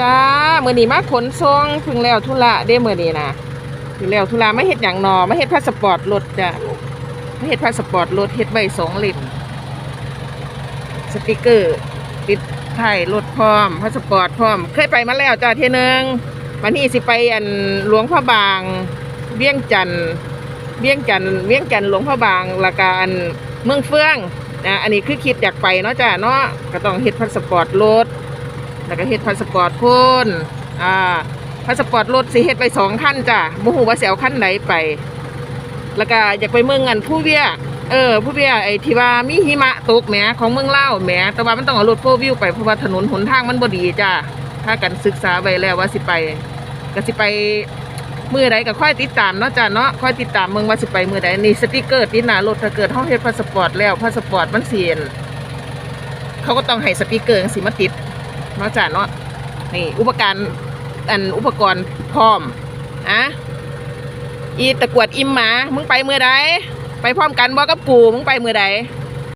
จ้ามือนี้มาขนส่งเพิ่งแล้วธุระเด้มือนี้นะเพิ่งแล้วธุระไมาเฮ็ดหยังหนอมาเฮ็ดพาสปอร์ตรถจ้ะมาเฮ็ดพาสปอร์ตรถเฮ็ดไว้สองเล่มสติกเกอร์ติดถ่ายรถพร้อมพาสปอร์ตพร้อม เคยไปมาแล้วจ้าเทนึงวันนี้สิไปอันหลวงพระบางเวียงจันเวียงจันเวียงจันหลวงพระบางและกอันเมืองเฟืองนะอันนี้คือคิดอยากไปเนาะจ้าเนาะก็ต้องเฮ็ดพาสปอร์ตรถ แล้วก็เฮ็ดพาสปอร์ตคนอ่าพาสปอร์ตรถสิเฮ็ดไปสองคันจ้ะบ่ฮู้ว่าสิเอาคันไหนไป แล้วก็อยากไปเมืองอันผู้เวียเออผู้เวียไอ้ที่ว่ามีหิมะตกแหมของเมืองเล่าแหมแต่ว่ามันต้องเอารถโฟร์วิวไปเพราะว่าถนนหนทางมันบ่ดีจ้ะถ้ากันศึกษาไว้แล้วว่าสิไปก็สิไปมื้อใดก็ค่อยติดตามเนาะจ้ะเนาะค่อยติดตามเมืองว่าสิไปมื้อใดนี่สติกเกอร์ติดหน้ารถถ้าเกิดเฮาเฮ็ดพาสปอร์ตแล้วพาสปอร์ตมันเสียนเขาก็ต้องให้สติกเกอร์สิมาติด เนาะจ้ะเนาะนี่อุปกรณ์อันอุปกรณ์พร้อมอะอีตะกวดอิมหมา มึงไปเมื่อใดไปพร้อมกันบ่กับกูมึงไปเมื่อใด